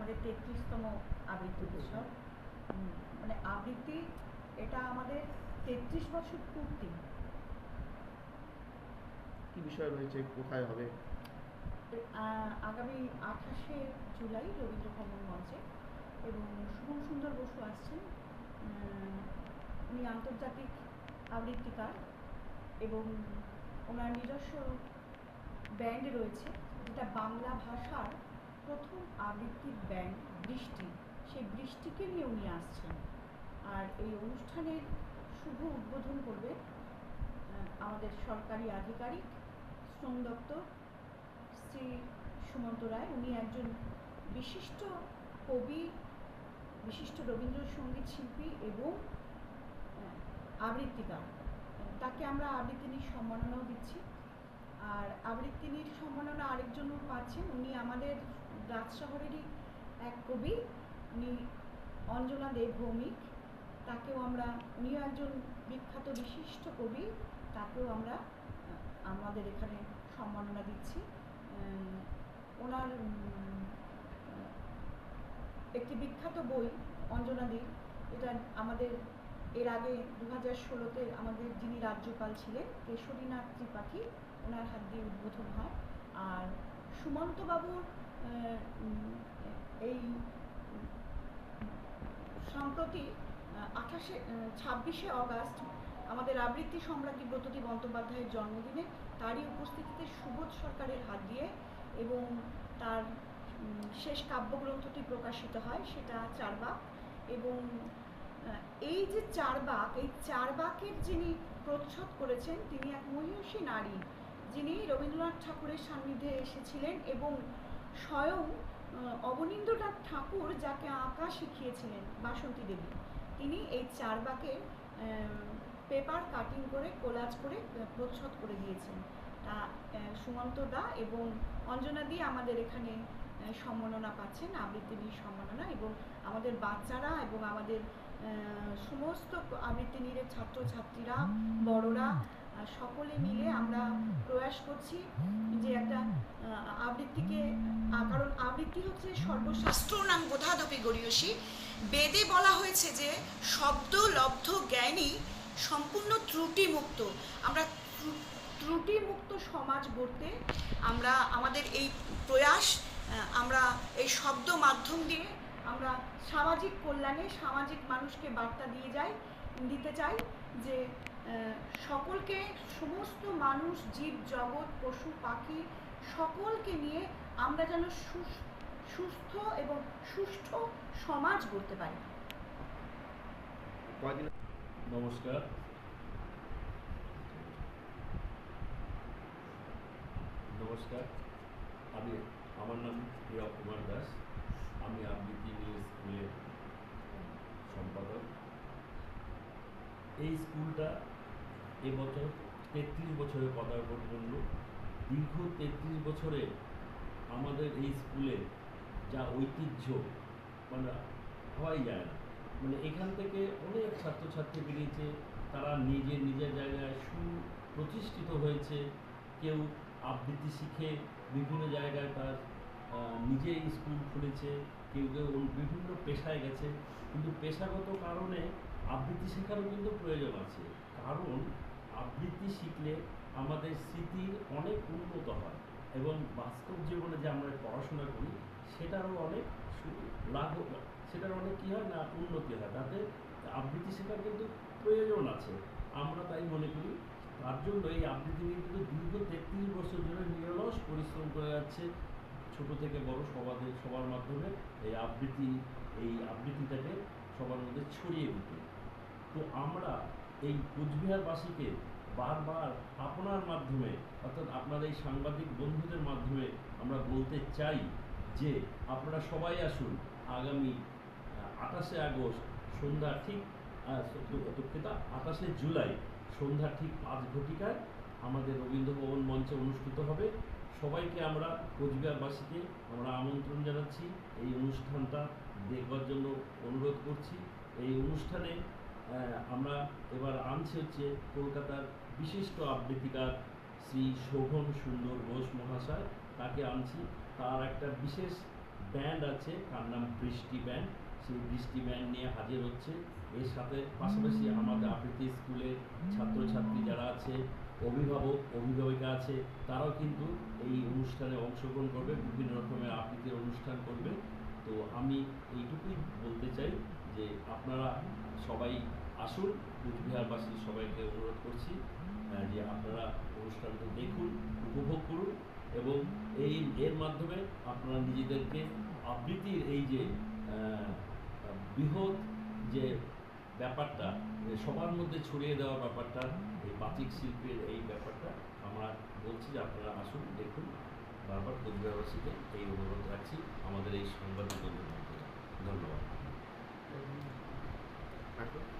আমাদের তেত্রিশতম আবৃত্তি উৎসব। মানে আবৃত্তি এটা আমাদের তেত্রিশ বছর পূর্তি। কি বিষয় রয়েছে? কোথায় হবে? আগামী আঠাশে জুলাই রবীন্দ্র ভবন মঞ্চে এবং শুভম সুন্দর বসু আসছেন উনি আন্তর্জাতিক আবৃত্তিকার এবং ওনার নিজস্ব ব্যান্ড রয়েছে যেটা বাংলা ভাষার প্রথম আবৃত্তির ব্যান্ড বৃষ্টি। সেই বৃষ্টিকে নিয়ে উনি আসছেন। আর এই অনুষ্ঠানের শুভ উদ্বোধন করবে আমাদের সরকারি আধিকারিক, শ্রম দপ্তর, শ্রী সুমন্ত রায়। উনি একজন বিশিষ্ট কবি, বিশিষ্ট রবীন্দ্রসঙ্গীত শিল্পী এবং আবৃত্তিকার। তাকে আমরা আবৃত্তিনীর সম্মাননাও দিচ্ছি। আর আবৃত্তিনীর সম্মাননা আরেকজনও পাচ্ছেন উনি আমাদের রাজ শহরেরই এক কবি। উনি অঞ্জনা দেব ভৌমিক। তাকেও আমরা, উনিও একজন বিখ্যাত বিশিষ্ট কবি। তাকেও আমরা, আমাদের এখানে সম্মাননা দিচ্ছি। ওনার একটি বিখ্যাত বই, অঞ্জনা অঞ্জনাদির এটা আমাদের, এর আগে দু হাজার ষোলোতে আমাদের যিনি রাজ্যপাল ছিলেন, কেশরীনাথ ত্রিপাঠী। ওনার হাত দিয়ে উদ্বোধন হয়। আর সুমন্তবাবুর এই সম্প্রতি আঠাশে ছাব্বিশে অগাস্ট আমাদের আবৃত্তি সম্রাজ্ঞী ব্রততী বন্দ্যোপাধ্যায়ের জন্মদিনে তারই উপস্থিতিতে সুবোধ সরকারের হাত দিয়ে এবং তার শেষ কাব্যগ্রন্থটি প্রকাশিত হয়, সেটা চারবাক এবং এই যে চারবাক এই চারবাকের যিনি প্রচ্ছদ করেছেন, তিনি এক মহিষী নারী। যিনি রবীন্দ্রনাথ ঠাকুরের সান্নিধ্যে এসেছিলেন এবং স্বয়ং অবনীন্দ্রনাথ ঠাকুর যাকে আঁকা শিখিয়েছিলেন বাসন্তী দেবী। তিনি এই চারবাকের পেপার কাটিং করে, কোলাজ করে প্রচ্ছদ করে দিয়েছেন। তা সুমন্ত দা এবং অঞ্জনা দি আমাদের এখানে সম্মাননা পাচ্ছেন আবৃত্তিনীর সম্মাননা এবং আমাদের বাচ্চারা এবং আমাদের সমস্ত আবৃত্তি আবৃত্তিনীরের ছাত্রছাত্রীরা, বড়রা সকলে মিলে আমরা প্রয়াস করছি যে একটা আবৃত্তিকে কারণ আবৃত্তি হচ্ছে সর্বশাস্ত্র নাম বোধাদপি গরীয়সী বেদে বলা হয়েছে যে শব্দ, লব্ধ জ্ঞানই সম্পূর্ণ ত্রুটিমুক্ত। আমরা ত্রু- ত্রুটিমুক্ত সমাজ গড়তে আমরা আমাদের এই প্রয়াস আমরা এই শব্দ মাধ্যম দিয়ে আমরা সামাজিক কল্যাণে সামাজিক মানুষকে বার্তা দিয়ে যাই, দিতে চাই যে সকলকে সমস্ত মানুষ জীব জগৎ পশু পাখি সকলকে নিয়ে আমরা যেন সুস্থ এবং সুষ্ঠু সমাজ গড়তে পারি। নমস্কার। নমস্কার। আমি আমার নাম প্রিয় কুমার দাস। আমি আবৃত্তি নিউজ স্কুলের এই স্কুলটা এবছর তেত্রিশ বছরে পদার্পণ করল। দীর্ঘ তেত্রিশ বছরে আমাদের এই স্কুলে যা ঐতিহ্য মানে হওয়াই যায় না। মানে এখান থেকে অনেক ছাত্রছাত্রী বেরিয়েছে, তারা নিজে নিজের জায়গায় সুপ্রতিষ্ঠিত হয়েছে। কেউ আবৃত্তি শিখে বিভিন্ন জায়গায় তার নিজেই স্কুল খুলেছে, কেউ কেউ বিভিন্ন পেশায় গেছে। কিন্তু পেশাগত কারণে আবৃত্তি শেখারও কিন্তু প্রয়োজন আছে। কারণ আবৃত্তি শিখলে আমাদের স্মৃতির অনেক উন্নত হয় এবং বাস্তব জীবনে যে আমরা পড়াশোনা করি, সেটারও অনেক লাভ সেটার অনেক কী হয় না, উন্নতি হয়। তাতে আবৃত্তি শেখার কিন্তু প্রয়োজন আছে। আমরা তাই মনে করি। তার জন্য এই আবৃত্তি নিয়ে কিন্তু দীর্ঘ তেত্রিশ বছর ধরে নিরলস পরিশ্রম করে যাচ্ছে। ছোট থেকে বড় সবাদের, সবার মাধ্যমে এই আবৃত্তি, এই আবৃত্তিটাকে সবার মধ্যে ছড়িয়ে দিতে। তো আমরা এই কোচবিহারবাসীকে বারবার আপনার মাধ্যমে, অর্থাৎ আপনার এই সাংবাদিক বন্ধুদের মাধ্যমে আমরা বলতে চাই যে, আপনারা সবাই আসুন আগামী আঠাশে আগস্ট, সন্ধ্যা ঠিক দুঃখিত আঠাশে জুলাই, সন্ধ্যা ঠিক পাঁচ ঘটিকায় আমাদের রবীন্দ্র ভবন মঞ্চে অনুষ্ঠিত হবে। সবাইকে আমরা কোচবিহারবাসীকে আমরা আমন্ত্রণ জানাচ্ছি। এই অনুষ্ঠানটা দেখবার জন্য অনুরোধ করছি। এই অনুষ্ঠানে আমরা এবার আনছি হচ্ছে কলকাতার বিশিষ্ট আবৃত্তিকার শ্রী শোভন সুন্দর ঘোষ মহাশয়। তাকে আনছি। তার একটা বিশেষ ব্যান্ড আছে, তার নাম বৃষ্টি ব্যান্ড। সেই বৃষ্টি ব্যান্ড নিয়ে হাজির হচ্ছে। এর সাথে পাশাপাশি আমাদের আবৃত্তি স্কুলের ছাত্রছাত্রী যারা আছে অভিভাবক, অভিভাবিকা আছে, তারাও কিন্তু এই অনুষ্ঠানে অংশগ্রহণ করবে, বিভিন্ন রকমের আবৃত্তির অনুষ্ঠান করবে। তো আমি এইটুকুই বলতে চাই যে আপনারা সবাই আসুন, কুচবিহারবাসী সবাইকে অনুরোধ করছি যে আপনারা অনুষ্ঠানটা দেখুন, উপভোগ করুন এবং এই এর মাধ্যমে আপনারা নিজেদেরকে আবৃত্তির এই যে বৃহৎ যে ব্যাপারটা সবার মধ্যে ছড়িয়ে দেওয়ার ব্যাপারটা, এই বাতিক শিল্পের এই ব্যাপারটা, আমরা বলছি যে আপনারা আসুন, দেখুন, বারবার কবিরাবাসীকে এই অনুরোধ রাখছি, আমাদের এই সংবাদ ধন্যবাদ। আসুন